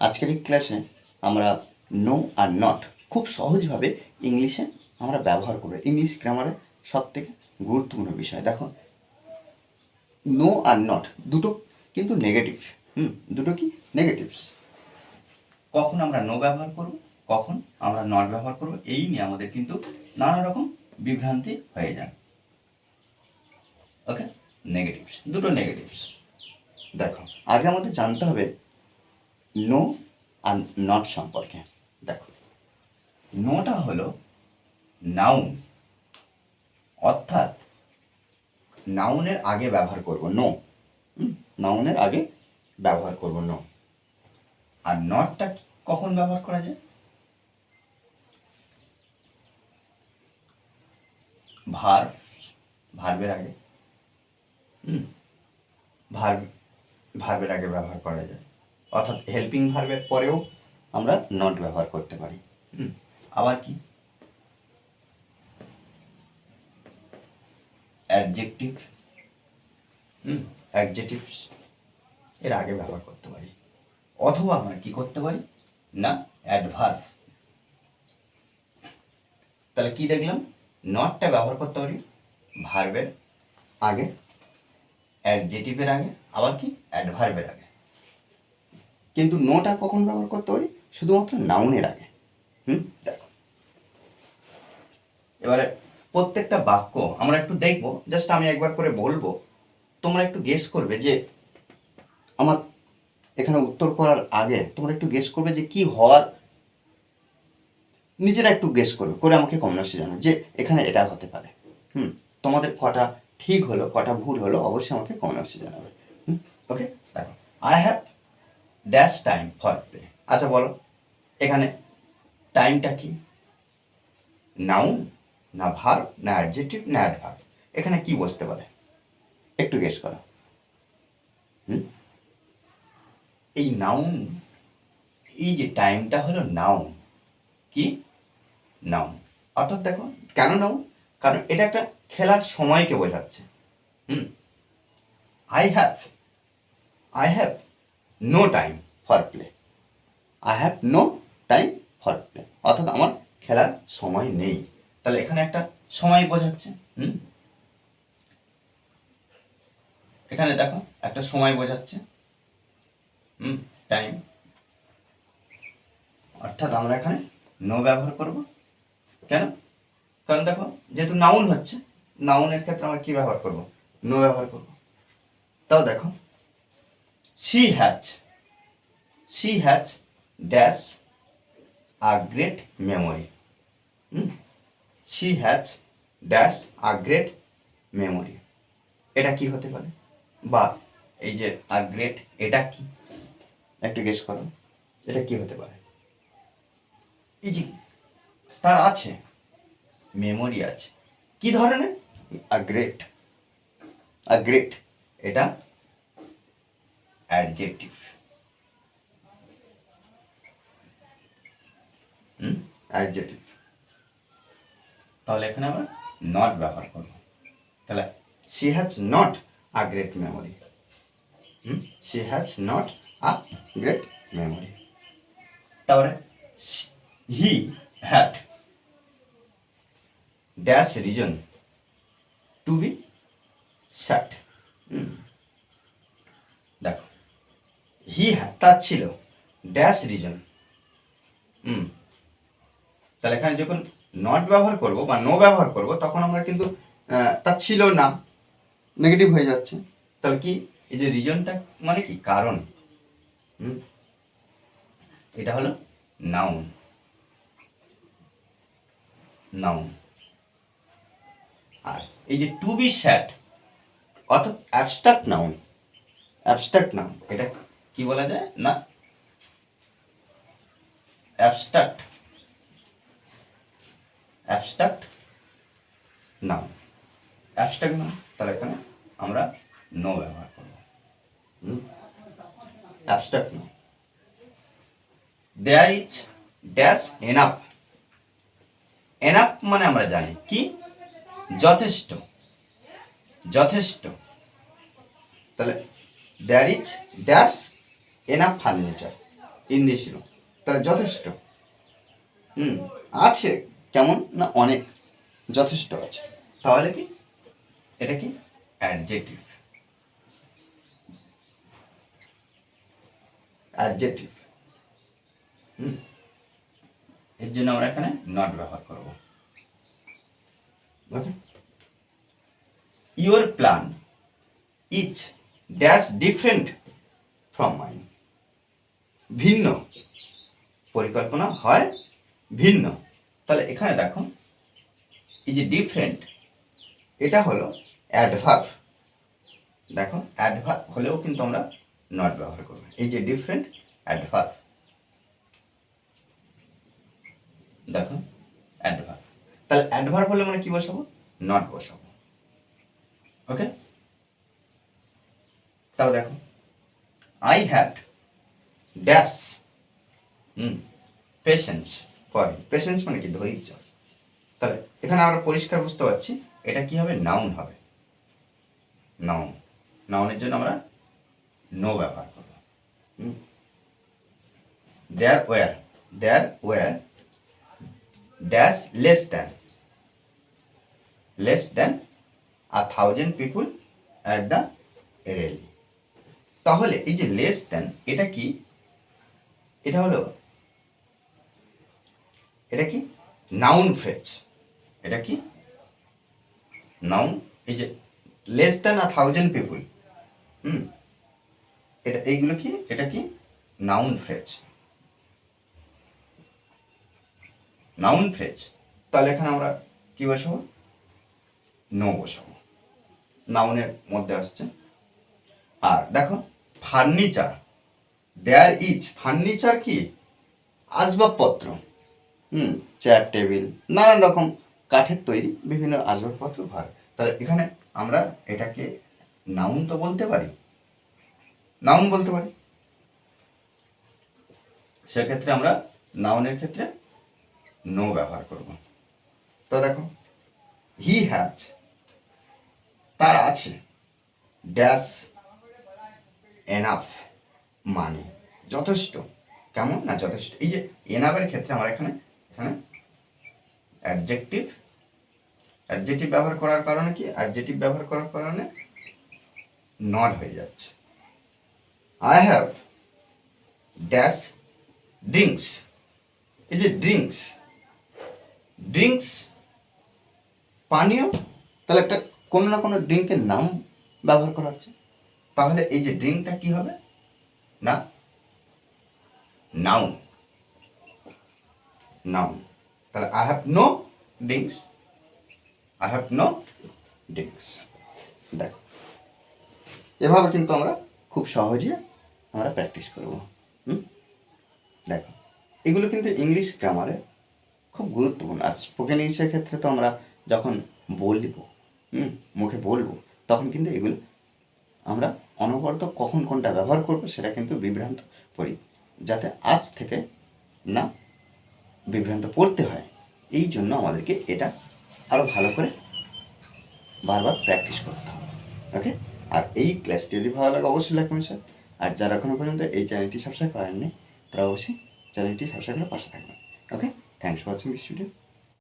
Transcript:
আজকের এই ক্লাসে আমরা নো আর নট খুব সহজভাবে ইংলিশে আমরা ব্যবহার করব। ইংলিশ গ্রামারের সব থেকে গুরুত্বপূর্ণ বিষয়। দেখো নো আর নট দুটো কিন্তু নেগেটিভ হুম, দুটো কি? নেগেটিভস কখন আমরা নো ব্যবহার করব, কখন আমরা নট ব্যবহার করব, এই নিয়ে আমাদের কিন্তু নানা রকম বিভ্রান্তি হয়ে যায়। ওকে নেগেটিভস দুটো নেগেটিভস দেখো, আগে আমাদের জানতে হবে নো আর নট সম্পর্কে। দেখো, নোটা হলো নাউন অর্থাৎ নাউনের আগে ব্যবহার করব নো নাউনের আগে ব্যবহার করব নো আর নটটা কখন ব্যবহার করা যায়? ভার ভার্বের আগে। ভার্ব ভার্বের আগে ব্যবহার করা যায়। অর্থাৎ হেল্পিং ভার্বের পরেও আমরা নট ব্যবহার করতে পারি। আবার কি? অ্যাডজেক্টিভ হুম অ্যাডজেক্টিভস এর আগে ব্যবহার করতে পারি। অথবা আমরা কি করতে পারি? না অ্যাডভার্ব তাহলে কি দেখলাম? নটটা ব্যবহার করতে পারি। ভার্বের আগে অ্যাডজেটিভের আগে, আবার কি? অ্যাডভার্বের আগে। কিন্তু নোটা কখন ব্যবহার করতে পারি? শুধুমাত্র নাউনের আগে। হুম? দেখো। এবারে প্রত্যেকটা বাক্য আমরা একটু দেখব। জাস্ট আমি একবার করে বলব। তোমরা একটু গেস করবে যে আমার এখানে উত্তর করার আগে তোমরা একটু গেস করবে যে কি হওয়ার নিজেরা একটু গেস করবে, করে আমাকে কমেন্টসে জানো যে এখানে এটা হতে পারে। হুম? তোমাদের কটা ঠিক হলো, কটা ভুল হলো, অবশ্যই আমাকে কমেন্টসে জানাবে। হুম? ওকে দেখো। I have dash time for play আচ্ছা বলো, এখানে টাইমটা কি? নাউন না ভার না অ্যাডজেক্টিভ না অ্যাডভার্ব এখানে কি বসতে পারে? একটু গেস করো। হুম? এই নাউন এই যে টাইমটা হলো নাউন কি? নাউন অর্থাৎ দেখো, কেন নাউন কারণ এটা একটা খেলার সময়কে বোঝাচ্ছে। হুম? I have I have no time for play I have no time for play অর্থাৎ আমার খেলার সময় নেই। তাহলে এখানে একটা সময় বোঝাচ্ছে, হুম? এখানে দেখো, একটা সময় বোঝাচ্ছে, হুম? টাইম অর্থাৎ আমরা এখানে নো ব্যবহার করব। কেন? কারণ দেখো, যেহেতু নাউন হচ্ছে নাউনের ক্ষেত্রে আমরা কি ব্যবহার করব? নো ব্যবহার করব। তাও দেখো she has she has dash a great memory. She has dash a great memory. এটা কি হতে পারে? বা এই যে আ গ্রেট এটা কি? একটু গেস করো, এটা কি হতে পারে? যে তার আছে, মেমোরি আছে। কি ধরনের? আ গ্রেট আ গ্রেট এটা অ্যাডজেক্টিভ। হুম? অ্যাডজেক্টিভ। তাহলে এখানে আমরা নট ব্যবহার করব। তাহলে she has not a great memory hmm? She has not a great memory তারপরে he had dash reason to be sad দেখো হি তার ছিল। ড্যাশ রিজন হুম। তাহলে এখানে যখন নট ব্যবহার করব বা নো ব্যবহার করব, তখন আমরা কিন্তু তার ছিল না। নেগেটিভ হয়ে যাচ্ছে। তাহলে কি? এই যে রিজনটা মানে কি? কারণ। হুম। এটা হলো নাউন নাউন আর এই যে টু বি স্যাট অর্থাৎ অ্যাবস্ট্রাক্ট নাউন অ্যাবস্ট্রাক্ট নাউন এটা কি বলা যায়? না? Abstract abstract noun abstract noun তাহলে এখানে আমরা নো ব্যবহার করব। Abstract noun there is dash enough enough মানে আমরা জানি কি? যথেষ্ট। যথেষ্ট। তাহলে there is dash enough furniture in room তাহলে যথেষ্ট। হুম, আছে কেমন? না, অনেক। যথেষ্ট আছে। তাহলে কি? এটা কি? অ্যাডজেক্টিভ অ্যাডজেক্টিভ হুম। এর জন্য আমরা এখানে নট ব্যবহার করব। Okay your plan is dash different from mine ভিন্ন। পরিকল্পনা হয় ভিন্ন। তাহলে এখানে দেখো, এই যে ডিফারেন্ট এটা হলো অ্যাডভার্ব দেখো অ্যাডভার্ব হলেও কিন্তু আমরা নট ব্যবহার করব। এই যে ডিফারেন্ট অ্যাডভার্ব দেখো অ্যাডভার্ব তাহলে অ্যাডভার্ব হলে মানে কি বসাবো? নট বসাবো। ওকে তাও দেখো I had dash hmm patience for patience মানে কি? ধৈর্য তাহলে এখানে আমরা পরিষ্কার বুঝতে পারছি এটা কি হবে? নাউন হবে। নাউন নাউনের জন্য আমরা নো ব্যবহার করব। There were there were dash less than less than a thousand people at the rally তাহলে এই যে লেস দ্যান এটা কি? এটা হলো, এটা কি? নাউন ফ্রেজ এটা কি? নাউন এই যে less than a thousand people হুম? এটা, এইগুলো কি? এটা কি? নাউন ফ্রেজ নাউন ফ্রেজ তাহলে এখানে আমরা কি বসাবো? নো বসাবো। নাউনের মধ্যে আসছে। আর দেখো ফার্নিচার দেয়ার ইজ ফার্নিচার কি? আসবাবপত্র। হুম চেয়ার টেবিল নানান রকম কাঠের তৈরি বিভিন্ন আসবাবপত্র হয় তাহলে এখানে আমরা এটাকে নাউন তো বলতে পারি। নাউন বলতে পারি। সেক্ষেত্রে আমরা নাউনের ক্ষেত্রে নো ব্যবহার করব। তো দেখো হি হ্যাজ তার আছে। ড্যাশ এনাফ মানে? যথেষ্ট। কেমন? না, যথেষ্ট। এই যে এনাফের ক্ষেত্রে আমার এখানে এখানে অ্যাডজেক্টিভ অ্যাডজেক্টিভ ব্যবহার করার কারণে কি? অ্যাডজেক্টিভ ব্যবহার করার কারণে নট হয়ে যাচ্ছে। আই হ্যাভ ড্যাশ ড্রিঙ্কস এই যে ড্রিঙ্কস ড্রিঙ্কস পানীয়? তাহলে একটা কোনো না কোনো ড্রিঙ্কের নাম ব্যবহার করা হচ্ছে। তাহলে এই যে ড্রিঙ্কটা কি হবে? না? নাউন নাউন তাহলে I have no drinks I have no drinks দেখো। এভাবে কিন্তু আমরা খুব সহজে আমরা প্র্যাকটিস করব। হুম? দেখো। এগুলো কিন্তু ইংলিশ গ্রামারে খুব গুরুত্বপূর্ণ। আর স্পোকেন ইংলিশের ক্ষেত্রে তো আমরা যখন বলব, হুম, মুখে বলব, তখন কিন্তু এগুলো আমরা অনবরত কখন কোনটা ব্যবহার করব সেটা কিন্তু বিভ্রান্ত পড়ি যাতে আজ থেকে না বিভ্রান্ত পড়তে হয়। এই জন্য আমাদেরকে এটা আরও ভালো করে বারবার প্র্যাকটিস করতে হবে। ওকে আর এই ক্লাসটি যদি ভালো লাগে অবশ্যই লাগবে স্যার আর যারা এখনও পর্যন্ত এই চ্যানেলটি সাবস্ক্রাইব করেননি, তারা অবশ্যই চ্যানেলটি সাবস্ক্রাইব করে পাশে থাকবেন। Okay thanks for watching this video